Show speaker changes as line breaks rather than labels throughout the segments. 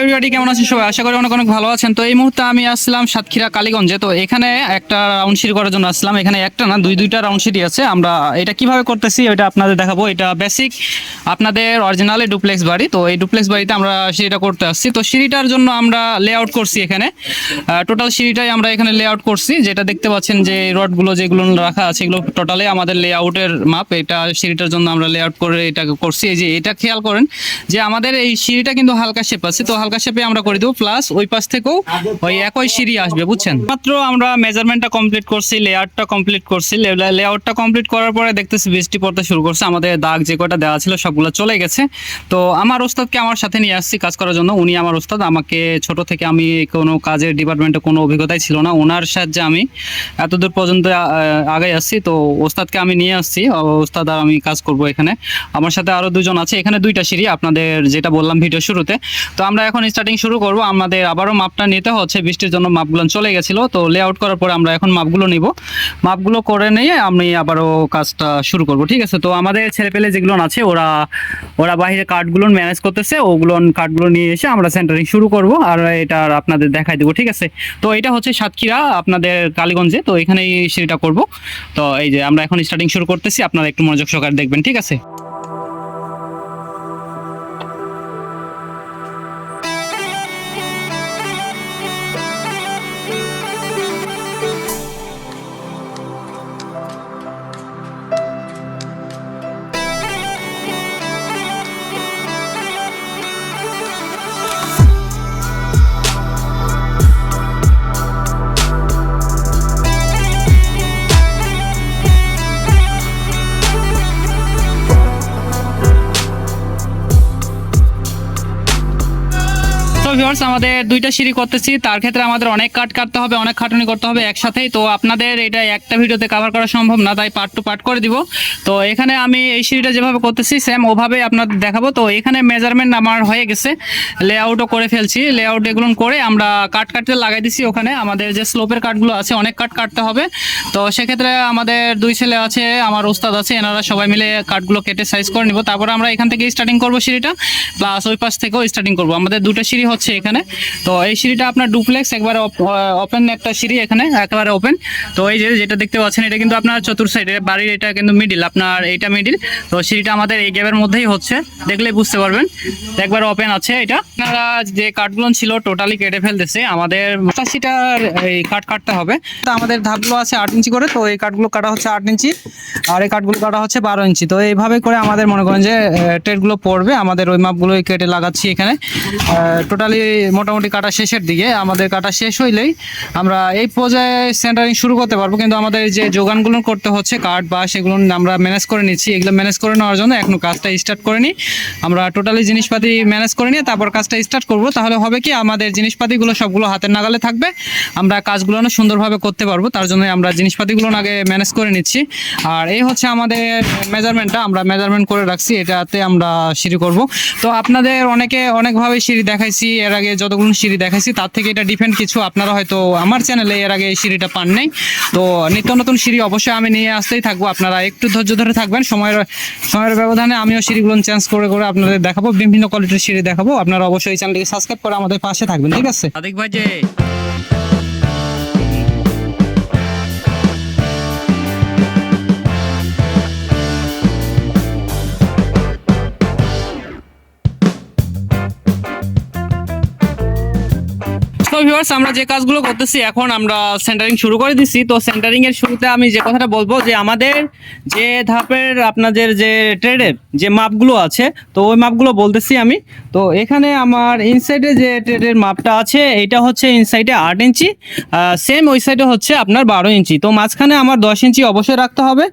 Everybody কেমন আছেন সবাই? আশা করি অনেক অনেক ভালো আছেন। তো এই মুহূর্তে আমি আসলাম সাতক্ষীরা, কালীগঞ্জে। তো এখানে একটা রাউন্ড সিঁড়ি করার জন্য আসলাম। এখানে একটা না, দুই, দুইটা রাউন্ড সিঁড়ি আছে। আমরা এটা কীভাবে করতেছি ওইটা আপনাদের দেখাবো। এটা বেসিক আপনাদের অরিজিনালি ডুপ্লেক্স বাড়ি। তো এই ডুপ্লেক্স বাড়িতে আমরা সিঁড়িটা করতে আসছি। তো সিঁড়িটার জন্য আমরা লেআউট করছি এখানে। টোটাল সিঁড়িটাই আমরা এখানে লেআউট করছি। যেটা দেখতে পাচ্ছেন যে রডগুলো যেগুলো রাখা আছে, এগুলো টোটালি আমাদের লেআউটের মাপ এটা সিঁড়িটার জন্য আমরা লেআউট করে এটা করছি। এই যে এটা খেয়াল করেন যে আমাদের এই সিঁড়িটা কিন্তু হালকা শেপ আছে। তো হালকা শেপে আমরা করে দেবো প্লাস ওই পাশ থেকেও ওই একই সিঁড়ি আসবে, বুঝছেন? মাত্র আমরা মেজারমেন্টটা কমপ্লিট করছি লেআউটটা কমপ্লিট করছি লেআউটটা কমপ্লিট করার পরে দেখতেছি বৃষ্টি পড়তে শুরু করছে, আমাদের দাগ যে কটা দেওয়া ছিল সবগুলো চলে গেছে। তো আমার ওস্তাদকে আমার সাথে নিয়ে আসছি কাজ করার জন্য, উনি আমার ওস্তাদ, আমাকে ছোট থেকে আমি কোনো কাজের ডিপার্টমেন্টে কোনো অভিজ্ঞতাই ছিল না ওনার সাহায্যে আমি এতদূর পর্যন্ত আগে আসছি। তো ওস্তাদকে আমি নিয়ে আসছি ওস্তাদ আর আমি কাজ করব এখানে। আমার সাথে আরও দুজন আছে, এখানে দুইটা সিঁড়ি, আপনাদের যেটা বললাম ভিডিও শুরুতে। তো আমরা এখন স্টার্টিং শুরু করব। আমাদের আবারও মাপটা নিতে হচ্ছে, বৃষ্টির জন্য মাপগুলো চলে গেছিল। তো লেআউট করার পরে আমরা এখন মাপগুলো নিব। মাপগুলো করে নিয়ে আমি আবারও কাজটা শুরু করব, ঠিক আছে? তো আমাদের ছেলেপেলে যেগুলো আছে, ওরা ওরা বাইরে কার্ডগুলো ম্যানেজ করতেছে, ওগুলো কার্ডগুলো নিয়ে এসে আমরা সেন্টারিং শুরু করব। আর এটা আপনাদের দেখাই দেবো, ঠিক আছে? তো এটা হচ্ছে সাতক্ষীরা, আপনাদের কালীগঞ্জে। তো এখানেই সেটা করব। তো এই যে আমরা এখন স্টার্টিং শুরু করতেছি, আপনারা একটু মনোযোগ সহকারে দেখবেন, ঠিক আছে? ভিউয়ার্স আমাদের দুইটা সিঁড়ি করতেছি। তার ক্ষেত্রে আমাদের অনেক কাট কাটতে হবে, অনেক খাটুনি করতে হবে একসাথেই। তো আপনাদের এটা একটা ভিডিওতে কাভার করা সম্ভব না, তাই পার্ট টু পার্ট করে দিব। তো এখানে আমি এই সিঁড়িটা যেভাবে করতেছি সেম ওভাবেই আপনাদের দেখাবো। তো এখানে মেজারমেন্ট আমার হয়ে গেছে। লেআউটও করে ফেলছি। লেআউট এগুলো করে আমরা কাট কাটতে লাগাই দিছি ওখানে। আমাদের যে স্লোপের কাটগুলো আছে, অনেক কাট কাটতে হবে। তো সেক্ষেত্রে আমাদের দুই ছেলে আছে, আমার ওস্তাদ আছে, এনারা সবাই মিলে কাঠগুলো কেটে সাইজ করে নিব। তারপরে আমরা এখান থেকে স্টার্টিং করব সিঁড়িটা প্লাস ওই পাশ থেকেও স্টার্টিং করব। আমাদের দুটো সিঁড়ি হচ্ছে এখানে। তো এই সিঁড়িটা আপনার ডুপ্লেক্স, একবারে ওপেন একটা সিঁড়ি এখানে, একেবারে ওপেন তো এই যে, যেটা দেখতে পাচ্ছেন, এটা কিন্তু আপনার চতুর সাইডে বাড়ির, এটা কিন্তু মিডিল আপনার এইটা মিডিল তো সিঁড়িটা আমাদের এই গ্যাপের মধ্যেই হচ্ছে দেখলেই বুঝতে পারবেন। একবার ওপেন আছে এটা। আপনারা যে কাঠগুলো ছিল টোটালি কেটে ফেলতেছে। আমাদের পঁচাশিটার এই কাঠ কাটতে হবে। তো আমাদের ধাপগুলো আছে আট ইঞ্চি করে, তো এই কাঠগুলো কাটা হচ্ছে আট ইঞ্চি। আর এই কাঠগুলো কাটা হচ্ছে বারো ইঞ্চি। তো এইভাবে করে আমাদের মনে করেন যে ট্রেডগুলো পড়বে। আমাদের ওই মাপগুলোই কেটে লাগাচ্ছি এখানে। টোটালি মোটামুটি কাটা শেষের দিকে। আমাদের কাটা শেষ হইলেই আমরা এই পর্যায়ে সেন্টারিং শুরু করতে পারব। কিন্তু আমাদের যে যোগানগুলো করতে হচ্ছে কাঠ বা সেগুলো আমরা ম্যানেজ করে নিচ্ছি। এগুলো ম্যানেজ করে নেওয়ার জন্য এখন কাজটা স্টার্ট করে নিই আমরা টোটালি জিনিসপাতি ম্যানেজ করে নিয়ে তারপর কাজটা স্টার্ট করব। তাহলে হবে কি, আমাদের জিনিসপাতিগুলো সবগুলো হাতের নাগালে থাকবে। আমরা কাজগুলো সুন্দরভাবে করতে পারব। তার জন্য আমরা জিনিসপাতিগুলো আগে ম্যানেজ করে নিচ্ছি। আর এই হচ্ছে আমাদের মেজারমেন্টটা আমরা মেজারমেন্ট করে রাখছি। এটাতে আমরা সিঁড়ি করব। তো আপনাদের অনেকে অনেকভাবে সিঁড়ি দেখাইছি। এর আগে যতগুলো সিঁড়ি দেখাইছি, তার থেকে এটা ডিফেন্ড কিছু আপনারা হয়তো আমার চ্যানেলে এর আগে এই সিঁড়িটা পান নাই। তো নিত্য নতুন সিঁড়ি অবশ্যই আমি নিয়ে আসতেই থাকব। আপনারা একটু ধৈর্য ধরে থাকবেন। সময়ের সময়ের ব্যবধানে আমিও সিঁড়িগুলো চেঞ্জ করে করে আপনাদের দেখাবো। বিভিন্ন কোয়ালিটির সিঁড়ি দেখাবো। আপনারা অবশ্যই চ্যানেলটিকে সাবস্ক্রাইব করে আমাদের পাশে থাকবেন। ঠিক আছে? ভাই যে ভিউয়ার্স আমরা যে কাজগুলো করতেছি, এখন আমরা সেন্টারিং শুরু করে দিছি। তো সেন্টারিং এর শুরুতে আমি যে কথাটা বলব যে, আমাদের যে ধাপের আপনাদের যে ট্রেডের যে মাপগুলো আছে, তো ওই মাপগুলো বলতেছি আমি। তো এখানে আমার ইনসাইডে যে ট্রেডের মাপটা আছে, এটা হচ্ছে ইনসাইডে আট ইঞ্চি সেম ওই সাইডে হচ্ছে আপনার বারো ইঞ্চি। তো মাঝখানে আমার দশ ইঞ্চি অবশ্যই রাখতে হবে।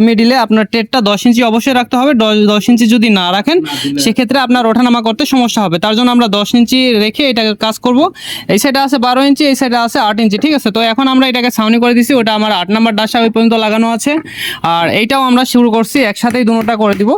মিডিলে আপনার ট্রেডটা দশ ইঞ্চি অবশ্যই রাখতে হবে। দশ- ইঞ্চি যদি না রাখেন, সেক্ষেত্রে আপনার ওঠানামা করতে সমস্যা হবে। তার জন্য আমরা দশ ইঞ্চি রেখে এটাকে কাজ করব। এই সাইডে আছে বারো ইঞ্চি এই সাইডে আছে আট ইঞ্চি ঠিক আছে? তো এখন আমরা এটাকে ছাউনি করে দিছি, ওটা আমার আট নাম্বার ডাসা ওই পর্যন্ত লাগানো আছে। আর এইটাও আমরা শুরু করছি, একসাথেই দুটোটা করে দিব।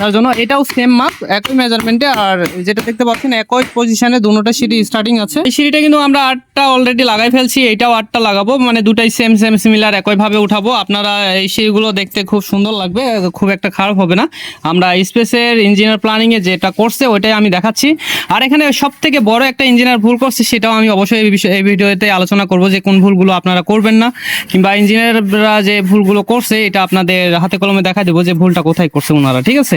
তার জন্য এটাও সেম মাপ একই মেজারমেন্টে আর যেটা দেখতে পাচ্ছেন, একই পজিশনে দুটোটা সিঁড়ি স্টার্টিং আছে। এই সিঁড়িটা কিন্তু আমরা আটটা অলরেডি লাগাই ফেলছি, এটাও আটটা লাগাবো মানে দুটাই সেম সেম সিমিলার একইভাবে উঠাবো। আপনারা এই সিঁড়িগুলো দেখতে খুব সুন্দর লাগবে, খুব একটা খারাপ হবে না। আমরা স্পেসের ইঞ্জিনিয়ার প্ল্যানিং এ যেটা করছে, ওইটাই আমি দেখাচ্ছি। আর এখানে সব থেকে বড় একটা ইঞ্জিনিয়ার ভুল করছে, সেটাও আমি অবশ্যই এই বিষয়ে, এই ভিডিওতে আলোচনা করব যে কোন ভুলগুলো আপনারা করবেন না, কিংবা ইঞ্জিনিয়াররা যে ভুলগুলো করছে, এটা আপনাদের হাতে কলমে দেখা দেবো যে ভুলটা কোথায় করছে ওনারা, ঠিক আছে?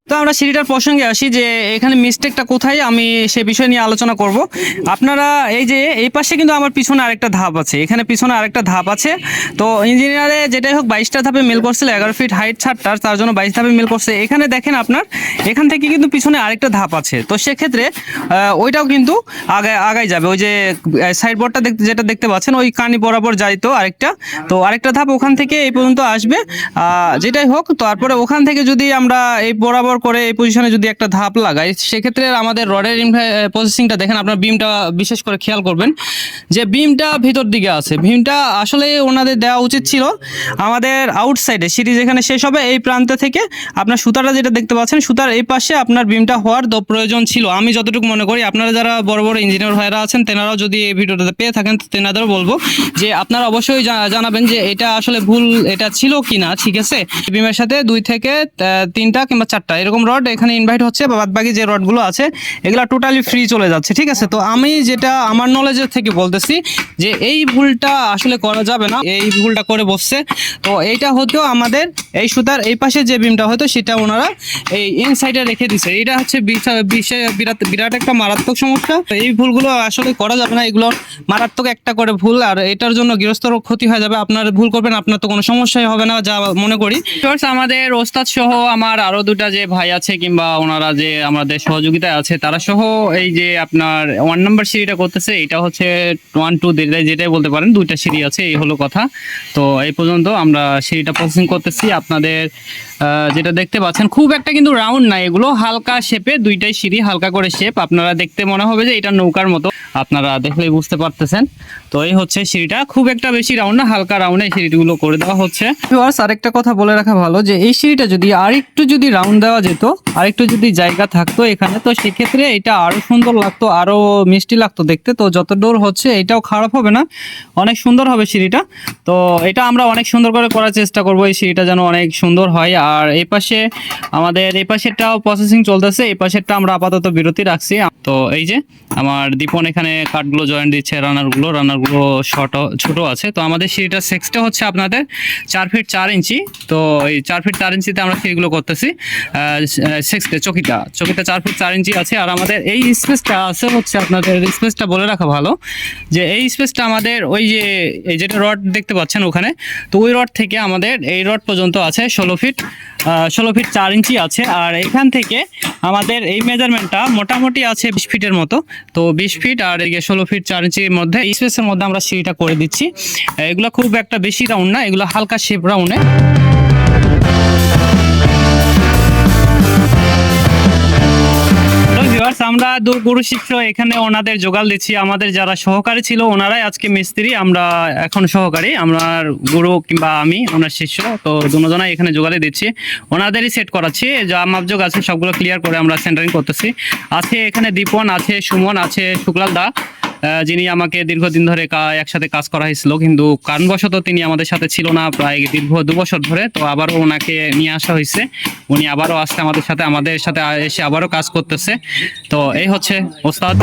তো আমরা সিঁড়িটার প্রসঙ্গে আসি যে এখানে মিস্টেকটা কোথায়, আমি সে বিষয় নিয়ে আলোচনা করব। আপনারা এই যে এই পাশে কিন্তু আমার পিছনে আরেকটা ধাপ আছে। এখানে পিছনে আরেকটা ধাপ আছে। তো ইঞ্জিনিয়ারে যেটাই হোক বাইশটা ধাপে মিল করছিল, এগারো ফিট হাইট ছাড়টার তার জন্য বাইশ ধাপে মিল করছে। এখানে দেখেন আপনার, এখান থেকে কিন্তু পিছনে আরেকটা ধাপ আছে। তো সেক্ষেত্রে ওইটাও কিন্তু আগে আগাই যাবে। ওই যে সাইডবোর্ডটা দেখতে যেটা দেখতে পাচ্ছেন, ওই কানি বরাবর যাইতো আরেকটা। তো আরেকটা ধাপ ওখান থেকে এই পর্যন্ত আসবে। যেটাই হোক, তারপরে ওখান থেকে যদি আমরা এই বরাবর করে এই পজিশনে যদি একটা ধাপ লাগাই, সেক্ষেত্রে আমাদের রডের প্রসেসিংটা দেখেন, আপনার বিমটা বিশেষ করে খেয়াল করবেন যে বিমটা ভিতর দিকে আছে। বিমটা আসলে ওনাদের দেওয়া উচিত ছিল আমাদের আউটসাইডে সিঁড়ি যেখানে শেষ হবে এই প্রান্ত থেকে। আপনার সুতাটা যেটা দেখতে পাচ্ছেন, সুতার এই পাশে আপনার বিমটা হওয়ার প্রয়োজন ছিল। আমি যতটুকু মনে করি, আপনারা যারা বড় বড় ইঞ্জিনিয়ার ভাইরা আছেন, তেনারাও যদি এই ভিডিওটাতে পেয়ে থাকেন, তেনাদেরও বলব যে আপনারা অবশ্যই জানাবেন যে এটা আসলে ভুল, এটা ছিল কি না ঠিক আছে? বিমের সাথে দুই থেকে তিনটা কিংবা চারটা। এরকম রড এখানে ইনভাইট হচ্ছে, বা বাদবাকি যে রডগুলো আছে, এগুলো টোটালি ফ্রি চলে যাচ্ছে, ঠিক আছে? তো আমি যেটা আমার নলেজের থেকে বলতেছি যে এই ভুলটা আসলে করা যাবে না, এই ভুলটা করে বসছে। তো এইটা হতেও আমাদের এই সুতার এই পাশে যে বিমটা হতো, সেটা ওনারা এই ইনসাইডে রেখে দিছে। এটা হচ্ছে বিরাট বিরাট একটা মারাত্মক সমস্যা। এই ভুলগুলো আসলে করা যাবে না এগুলো মারাত্মক একটা করে ভুল, আর এটার জন্য গৃহস্থর ক্ষতি হয়ে যাবে। আপনার ভুল করবেন, আপনার তো কোনো সমস্যাই হবে না, যা মনে করি। আমাদের ওস্তাদ সহ আমার আরও দুটা যে ভাই আছে কিংবা ওনারা যে আমাদের সহযোগিতায় আছে, তারা সহ এই যে আপনার ওয়ান নাম্বার সিঁড়িটা করতেছে, এটা হচ্ছে ওয়ান টু যেটাই বলতে পারেন, দুইটা সিঁড়ি আছে, এই হলো কথা। তো এই পর্যন্ত আমরা সিঁড়িটা প্রসেসিং করতেছি। আপনাদের যেটা দেখতে পাচ্ছেন, খুব একটা কিন্তু রাউন্ড না এগুলো হালকা শেপে দুইটাই সিঁড়ি হালকা করে শেপ আপনারা দেখতে মনে হবে যে এটা নৌকার মতো। আপনারা দেখলেই বুঝতে পারতেছেন। তো এই হচ্ছে সিঁড়িটা। খুব একটা বেশি রাউন্ড না, হালকা রাউন্ডে সিঁড়িগুলো করে দেওয়া হচ্ছে। আরেকটা কথা বলে রাখা ভালো যে, এই সিঁড়িটা যদি আরেকটু যদি রাউন্ড দেওয়া যেত, আরেকটু যদি জায়গা থাকতো এখানে, তো সেক্ষেত্রে এটা আরও সুন্দর লাগতো, আরও মিষ্টি লাগতো দেখতে। তো যত দূর হচ্ছে, এটাও খারাপ হবে না। অনেক সুন্দর হবে সিঁড়িটা। তো এটা আমরা অনেক সুন্দর করে করার চেষ্টা করব, এই সিঁড়িটা যেন অনেক সুন্দর হয়। আর এই পাশে আমাদের এই পাশেরটাও প্রসেসিং চলতেছে, এই পাশেরটা আমরা আপাতত বিরতি রাখছি। তো এই যে আমার দীপন এখানে কাঠগুলো জয়েন্ট দিচ্ছে রানারগুলো রানারগুলো শর্ট ছোট আছে। তো আমাদের সিঁড়িটা সেক্সটা হচ্ছে আপনাদের চার ফিট চার ইঞ্চি। তো এই চার ফিট চার ইঞ্চিতে আমরা সিঁড়িগুলো করতেছি। সেক্সটা চকিটা চকিটা চার ফিট চার ইঞ্চি আছে। আর আমাদের এই স্পেসটা আছে হচ্ছে আপনাদের স্পেসটা বলে রাখা ভালো যে এই স্পেসটা আমাদের ওই যে, এই যেটা রড দেখতে পাচ্ছেন ওখানে, তো ওই রড থেকে আমাদের এই রড পর্যন্ত আছে ষোলো ফিট ষোলো ফিট চার ইঞ্চি আছে। আর এখান থেকে আমাদের এই মেজারমেন্টটা মোটামুটি আছে বিশ ফিটের মতো। তো বিশ ফিট আর এদিকে ষোলো ফিট চার ইঞ্চির মধ্যে স্পেসের মধ্যে আমরা সিঁড়িটা করে দিচ্ছি। এগুলো খুব একটা বেশি রাউন্ড না, এগুলো হালকা শেপ রাউন্ডে viewers, আমরা গুরু শিষ্য এখানে ওনাদের জোগাল দিচ্ছি। আমাদের যারা সহকারী ছিল ওনারাই আজকে মিস্ত্রি আমরা এখন সহকারী আমার গুরু কিংবা আমি ওনার শিষ্য তো দুজনাই এখানে জোগালে দিচ্ছি। ওনাদেরই সেট করাচ্ছি যা মাপযোগ আছে সবগুলো ক্লিয়ার করে আমরা সেন্টারিং করতেছি। আছে এখানে দীপন আছে সুমন আছে শুক্লাল দা। যিনি আমাকে দীর্ঘদিন ধরে একসাথে কাজ করা হয়েছিল, কিন্তু কারণবশত তিনি আমাদের সাথে ছিল না প্রায় দীর্ঘ দু বছর ধরে, তো আবারও ওনাকে নিয়ে আসা হয়েছে। উনি আবারও আসছে আমাদের সাথে আমাদের সাথে এসে আবারও কাজ করতেছে। তো এই হচ্ছে ওস্তাদ।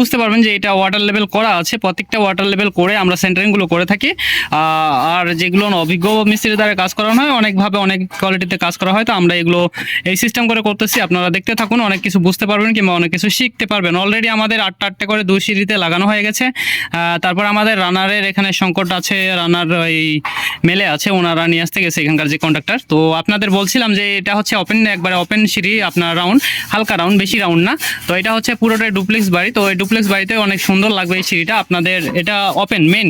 বুঝতে পারবেন যে এটা ওয়াটার লেভেল করা আছে। প্রত্যেকটা ওয়াটার লেভেল করে আমরা সেন্টারিংগুলো করে থাকি। আর যেগুলো অভিজ্ঞ মিস্ত্রির দ্বারা কাজ করানো হয় অনেকভাবে অনেক কোয়ালিটিতে কাজ করা হয়। তো আমরা এগুলো এই সিস্টেম করে করতেছি। আপনারা দেখতে থাকুন, অনেক কিছু বুঝতে পারবেন কিংবা অনেক কিছু শিখতে পারবেন। অলরেডি আমাদের আটটা আটটা করে দুই সিঁড়িতে লাগানো হয়ে গেছে। তারপর আমাদের রানারের এখানে সংকট আছে রানার এই মেলে আছে, ওনারা নিয়ে আসতে গেছে এখানকার যে কন্ট্রাক্টর তো আপনাদের বলছিলাম যে এটা হচ্ছে ওপেন একবারে ওপেন সিঁড়ি, আপনার রাউন্ড হালকা রাউন্ড বেশি রাউন্ড না। তো এটা হচ্ছে পুরোটাই ডুপ্লেক্স বাড়ি। তো ওই ডুপ্লেক্স বাড়িতে অনেক সুন্দর লাগবে এই সিঁড়িটা। আপনাদের এটা ওপেন মেন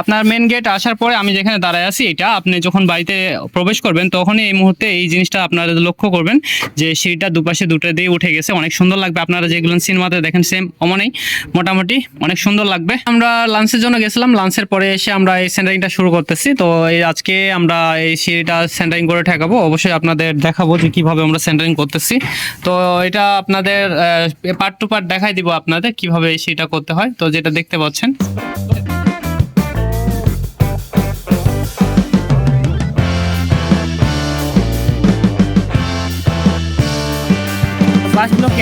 আপনার মেন গেট আসার পরে আমি যেখানে দাঁড়ায় আছি, এটা আপনি যখন বাড়িতে প্রবেশ করবেন, তখনই এই মুহূর্তে এই জিনিসটা আপনারা লক্ষ্য করবেন যে সিঁড়িটা দুপাশে দুটো দিয়ে উঠে গেছে। অনেক সুন্দর লাগবে। আপনারা যেগুলো সিনেমাতে দেখেন সেম অমনেই। মোটামুটি অনেক সুন্দর লাগবে। আমরা লাঞ্চের জন্য গেছিলাম। লাঞ্চের পরে এসে আমরা এই সেন্টারিংটা শুরু করতেছি। তো এই আজকে আমরা এই সিঁড়িটা সেন্টারিং করে ঠেকাবো। অবশ্যই আপনাদের দেখাবো যে কীভাবে আমরা সেন্টারিং করতেছি। তো এটা আপনাদের পার্ট টু পার্ট দেখাই দিব আপনাদের কীভাবে এই সেটা করতে হয় তো যেটা দেখতে পাচ্ছেন।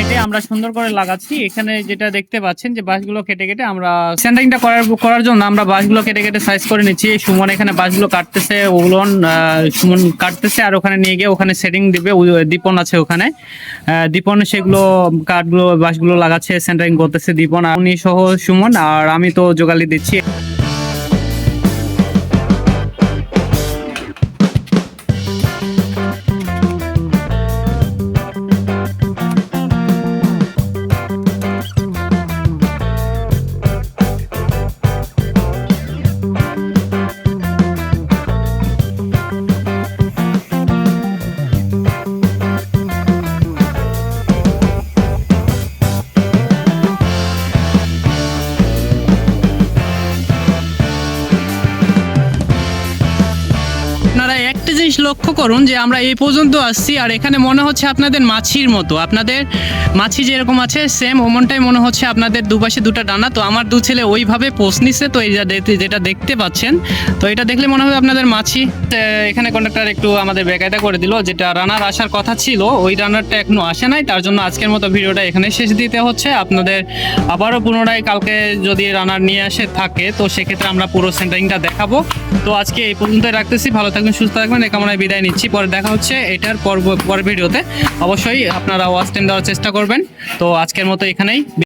কেটে আমরা সুন্দর করে লাগাচ্ছি। এখানে যেটা দেখতে পাচ্ছেন যে বাঁশগুলো কেটে কেটে আমরা সেন্টারিংটা করার করার জন্য আমরা বাঁশগুলো কেটে কেটে সাইজ করে নিচ্ছি। সুমন এখানে বাঁশগুলো কাটতেছে ওগুলো সুমন কাটতেছে আর ওখানে নিয়ে গিয়ে ওখানে সেটিং দিবে। দীপন আছে ওখানে। দীপন সেগুলো, কাঠগুলো, বাঁশগুলো লাগাচ্ছে সেন্টারিং করতেছে দীপন উনি সহ সুমন আর আমি তো জোগালি দিচ্ছি। জিনিস লক্ষ্য করুন যে আমরা এই পর্যন্ত আসছি আর এখানে মনে হচ্ছে আপনাদের মাছির মতো। আপনাদের মাছি যেরকম আছে সেম ওমনটাই মনে হচ্ছে আপনাদের দুপাশে দুটো ডানা। তো আমার দু ছেলে ওইভাবে পোষ নিচ্ছে তো এই যেটা দেখতে পাচ্ছেন, তো এটা দেখলে মনে হবে আপনাদের মাছি। এখানে কন্ডাক্টর একটু আমাদের বেকায়দা করে দিল, যেটা রানার আসার কথা ছিল, ওই রানারটা এখনও আসে নাই। তার জন্য আজকের মতো ভিডিওটা এখানে শেষ দিতে হচ্ছে। আপনাদের আবারও পুনরায় কালকে যদি রানার নিয়ে আসে থাকে, তো সেক্ষেত্রে আমরা পুরো সেন্টারিংটা দেখাবো। তো আজকে এই পর্যন্তই রাখতেছি। ভালো থাকবেন, সুস্থ থাকবেন। কামনায় বিদায় নিচ্ছি। পরে দেখা হচ্ছে এটার পর পরের ভিডিওতে। অবশ্যই আপনারা ওয়াচ টাইম দেওয়ার চেষ্টা করবেন। তো আজকের মতো এখানেই।